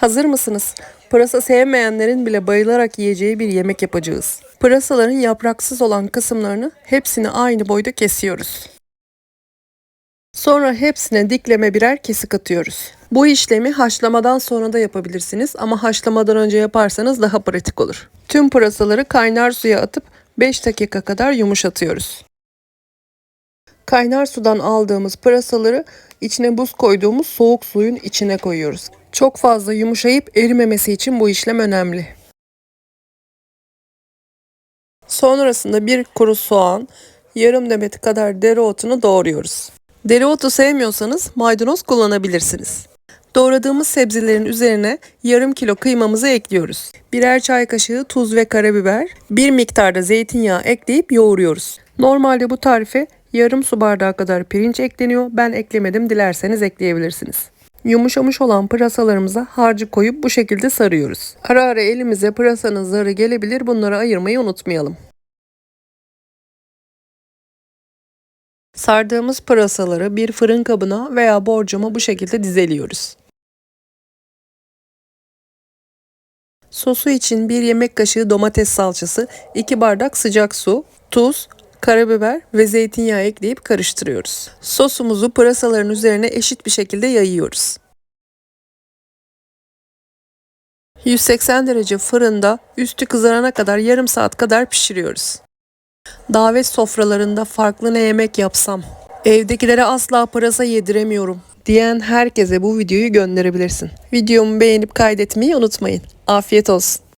Hazır mısınız? Pırasa sevmeyenlerin bile bayılarak yiyeceği bir yemek yapacağız. Pırasaların yapraksız olan kısımlarını hepsini aynı boyda kesiyoruz. Sonra hepsine dikleme birer kesik atıyoruz. Bu işlemi haşlamadan sonra da yapabilirsiniz ama haşlamadan önce yaparsanız daha pratik olur. Tüm pırasaları kaynar suya atıp 5 dakika kadar yumuşatıyoruz. Kaynar sudan aldığımız pırasaları içine buz koyduğumuz soğuk suyun içine koyuyoruz. Çok fazla yumuşayıp erimemesi için bu işlem önemli. Sonrasında bir kuru soğan, yarım demet kadar dereotunu doğruyoruz. Dereotu sevmiyorsanız maydanoz kullanabilirsiniz. Doğradığımız sebzelerin üzerine yarım kilo kıymamızı ekliyoruz. Birer çay kaşığı tuz ve karabiber, bir miktarda zeytinyağı ekleyip yoğuruyoruz. Normalde bu tarife yarım su bardağı kadar pirinç ekleniyor. Ben eklemedim dilerseniz ekleyebilirsiniz. Yumuşamış olan pırasalarımıza harcı koyup bu şekilde sarıyoruz. Ara ara elimize pırasanın zarı gelebilir bunları ayırmayı unutmayalım. Sardığımız pırasaları bir fırın kabına veya borcama bu şekilde dizeliyoruz. Sosu için 1 yemek kaşığı domates salçası, 2 bardak sıcak su, tuz, karabiber ve zeytinyağı ekleyip karıştırıyoruz. Sosumuzu pırasaların üzerine eşit bir şekilde yayıyoruz. 180 derece fırında üstü kızarana kadar yarım saat kadar pişiriyoruz. Davet sofralarında farklı ne yemek yapsam, evdekilere asla pırasa yediremiyorum diyen herkese bu videoyu gönderebilirsin. Videomu beğenip kaydetmeyi unutmayın. Afiyet olsun.